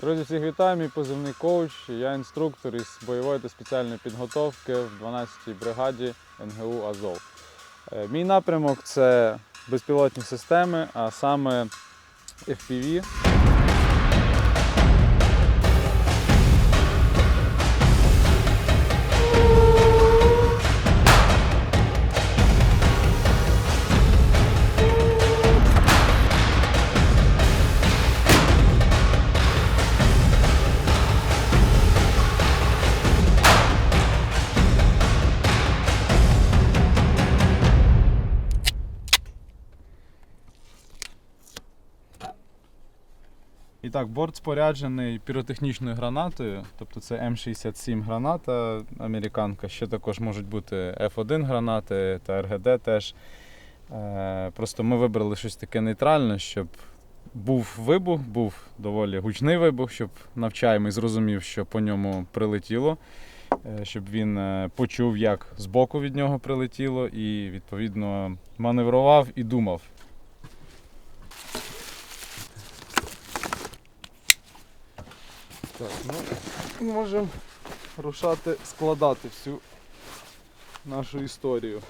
Друзі, всіх вітаю, мій позивний коуч. Я інструктор із бойової та спеціальної підготовки в 12-й бригаді НГУ Азов. Е, Мій напрямок це безпілотні системи, а саме FPV. Так, борт споряджений піротехнічною гранатою, тобто це М67 граната американка. Ще також можуть бути F1 гранати та РГД теж. Е, Просто ми вибрали щось таке нейтральне, щоб був вибух, був доволі гучний вибух, щоб навчаємий зрозумів, що по ньому прилетіло, е, щоб він е, почув, як збоку від нього прилетіло, і відповідно маневрував і думав. Так, ну можемо рушати, складати всю нашу історію.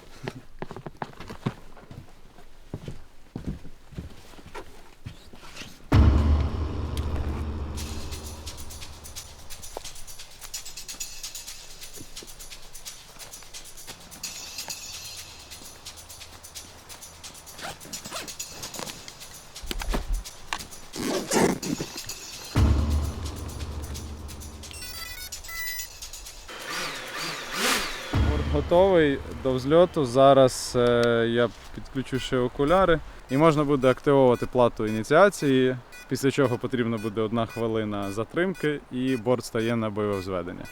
Готовий до взльоту. Зараз е, я підключу ще окуляри і можна буде активовувати плату ініціації, після чого потрібна буде одна хвилина затримки і борт стає на бойове зведення.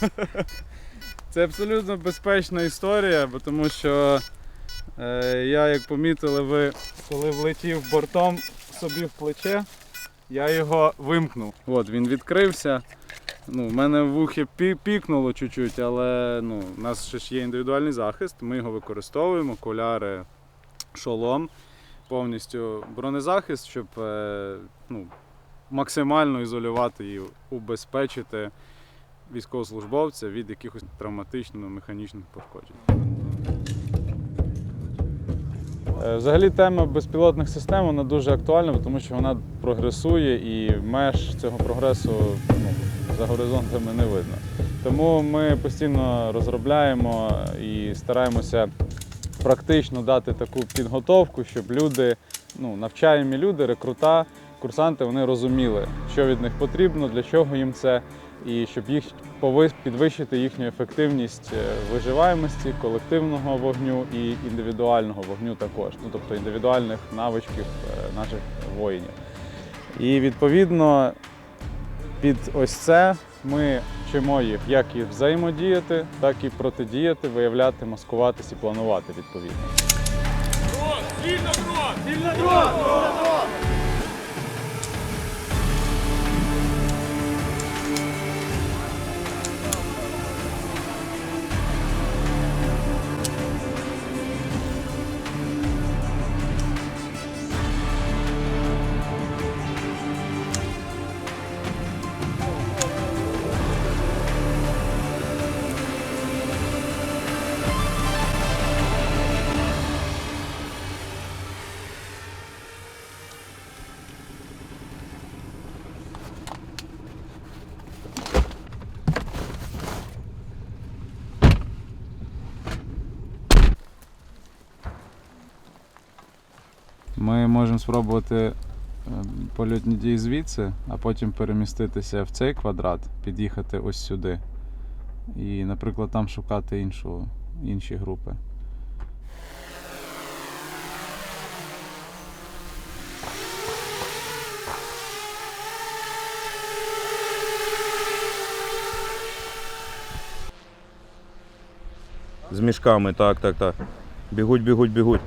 Це абсолютно безпечна історія, бо тому що е, я, як помітили, ви коли влетів бортом собі в плече, я його вимкнув. От він відкрився. Ну, в мене в вухі пікнуло чуть-чуть, але ну, у нас ще ж є індивідуальний захист, ми його використовуємо, окуляри, шолом, повністю бронезахист, щоб е, ну, максимально ізолювати і убезпечити військовослужбовця від якихось травматично-механічних пошкоджень. Е, Взагалі тема безпілотних систем вона дуже актуальна, тому що вона прогресує і меж цього прогресу ну, за горизонтами не видно. Тому ми постійно розробляємо і стараємося практично дати таку підготовку, щоб люди, ну, навчаємі люди, рекрута, курсанти, вони розуміли, що від них потрібно, для чого їм це, і щоб їх підвищити їхню ефективність е, виживаємості, колективного вогню і індивідуального вогню також, ну тобто індивідуальних навичків е, наших воїнів. І відповідно під ось це ми вчимо їх, як і взаємодіяти, так і протидіяти, виявляти, маскуватись і планувати відповідно. Ми можемо спробувати е, польотні дії звідси, а потім переміститися в цей квадрат, під'їхати ось сюди. І, наприклад, там шукати іншу, інші групи. З мішками, так, так, так. Бігуть, бігуть, бігуть.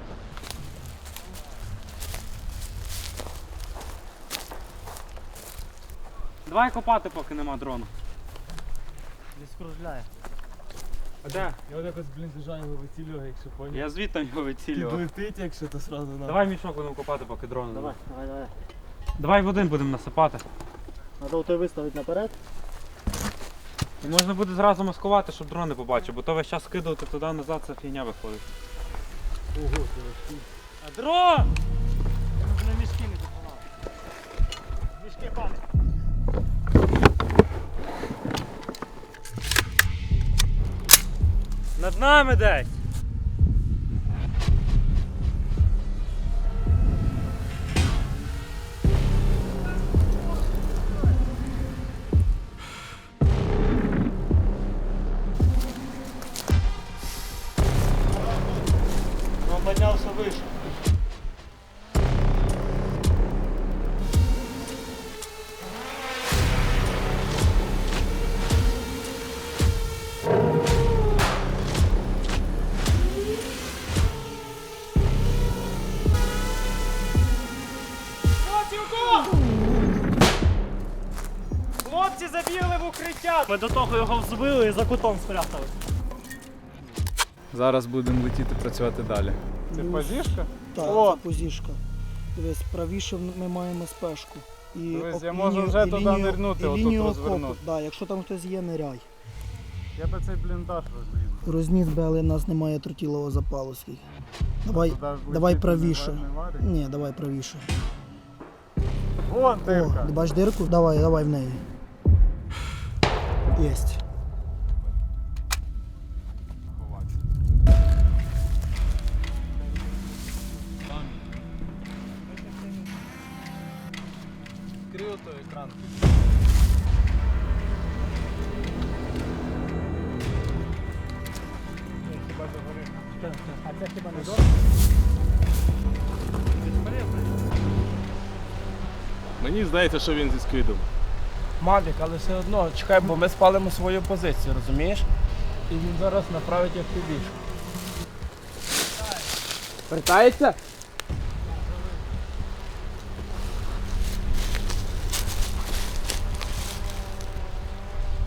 Давай копати, поки нема дрону. Не скружляє. А де? Я якось, блін, держав його вицілював, якщо поняв. Я звідти його вицілював. Підлетить, якщо то сразу на. Давай мішок будемо копати, поки дрон. Давай, давай, давай. Давай в один будемо насипати. Надо той виставити наперед. І можна буде зразу маскувати, щоб дрон не побачив, бо то весь час скидувати туди назад, це фігня виходить. Ого, це важкий. А дрон! Вже мішки не допомагали. Мішки пане. Над нами десь! Он піднявся Хлопці забігли в укриття! Ми до того його взбили і за кутом спрятали. Зараз будемо летіти працювати далі. Це Плюс- позішка? Так, О! це позішка. Дивись, правіше ми маємо спешку. І Дивись, я можу вже і туди нирнути, отут розвернути. Да, якщо там хтось є, ниряй. Я би цей бліндаж розліз. Розніс би, але в нас немає тротілового запалу скільки. Давай, Туди давай правіше. не варить. ні, давай правіше. Вон О, дирка. ти бачиш дирку? Давай, давай в неї. Єсть. Відкрив той екран. А це хіба не Мені здається, що він зі скидом. Мавік, але все одно, чекай, бо ми спалимо свою позицію, розумієш? І він зараз направить як ти більше. Вертається?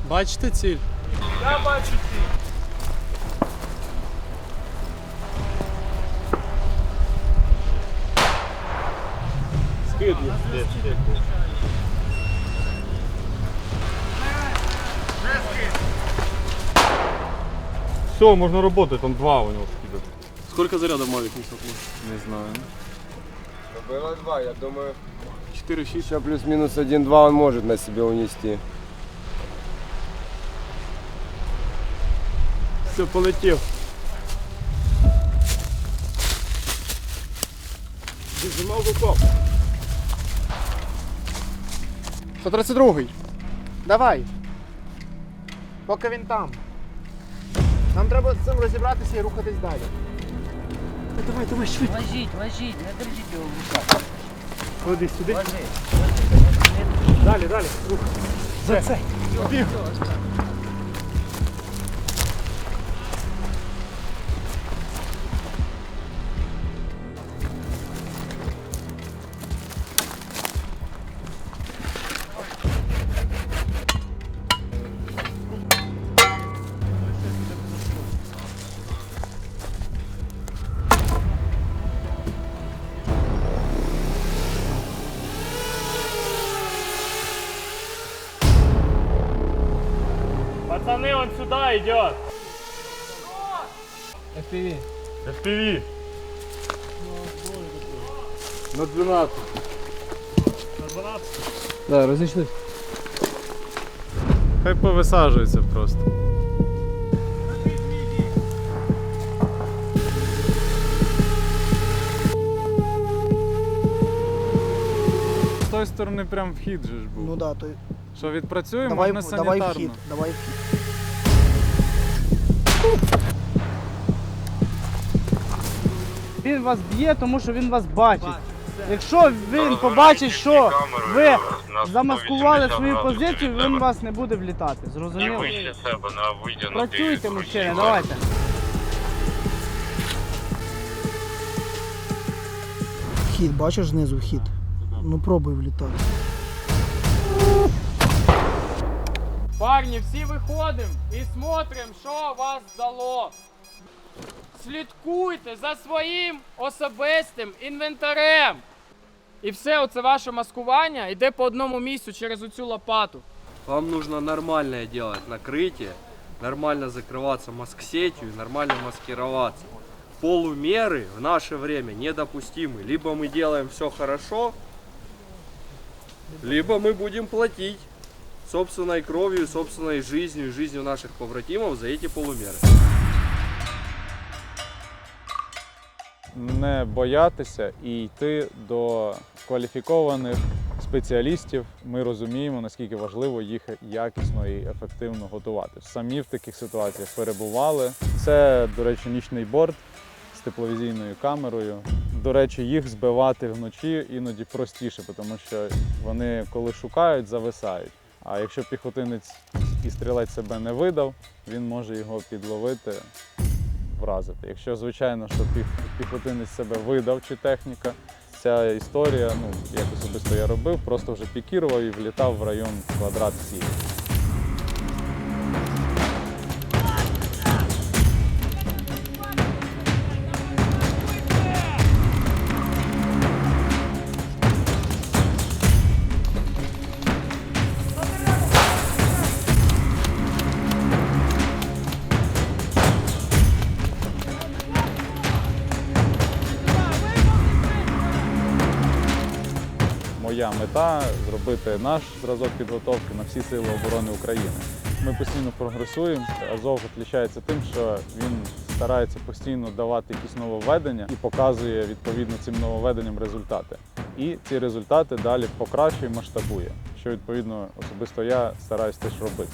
Бачите ціль? Я бачу ці. Скид Все, можно работать, там два у него скидок. Сколько зарядов Мавик несет? Не знаю. Было два, я думаю, 4-6. еще плюс-минус один-два он может на себе унести. Все, полетел. Зажимав в 132-й. Давай. Поки він там. Нам треба з цим розібратися і рухатись далі. Давай, давай, швидко. Ложіть, ложіть, не держіть його в руках. Ходи сюди. Ложіть. Далі, далі. Рух. За це. Біг. Пацаны, он сюда идет. FPV. FPV. На 12. Да, розійшлись. Хай повисаджується просто. З тої сторони прям вхід же ж був. Ну да, то Що відпрацюємо давай, можна давай санітарно. вхід, давай вхід. Він вас б'є, тому що він вас бачить. Якщо він побачить, що ви замаскували свою позицію, він вас не буде влітати. Зрозуміло? Працюйте, мужчини, давайте. Вхід, бачиш знизу вхід? Ну пробуй влітати. Парні, всі виходимо і смотримо, що вас дало. Слідкуйте за своїм особистим інвентарем. І все, оце ваше маскування йде по одному місцю через оцю лопату. Вам нужно нормальное делать накрытие, нормально закрываться маск-сетью и нормально маскироваться. Полумеры в наше время недопустимы. Либо мы делаем все хорошо, либо мы будем платить собственной кровью, собственной жизнью и жизнью наших побратимов за эти полумеры. Не боятися і йти до кваліфікованих спеціалістів. Ми розуміємо, наскільки важливо їх якісно і ефективно готувати. Самі в таких ситуаціях перебували. Це, до речі, нічний борт з тепловізійною камерою. До речі, їх збивати вночі іноді простіше, тому що вони, коли шукають, зависають. А якщо піхотинець і стрілець себе не видав, він може його підловити вразити. Якщо, звичайно, що піхотинець себе видав чи техніка, ця історія, ну, як особисто я робив, просто вже пікірував і влітав в район квадрат цілі. Моя мета зробити наш зразок підготовки на всі сили оборони України. Ми постійно прогресуємо. Азов відрізняється тим, що він старається постійно давати якісь нововведення і показує відповідно цим нововведенням результати. І ці результати далі покращує, масштабує, що відповідно особисто я стараюсь теж робити.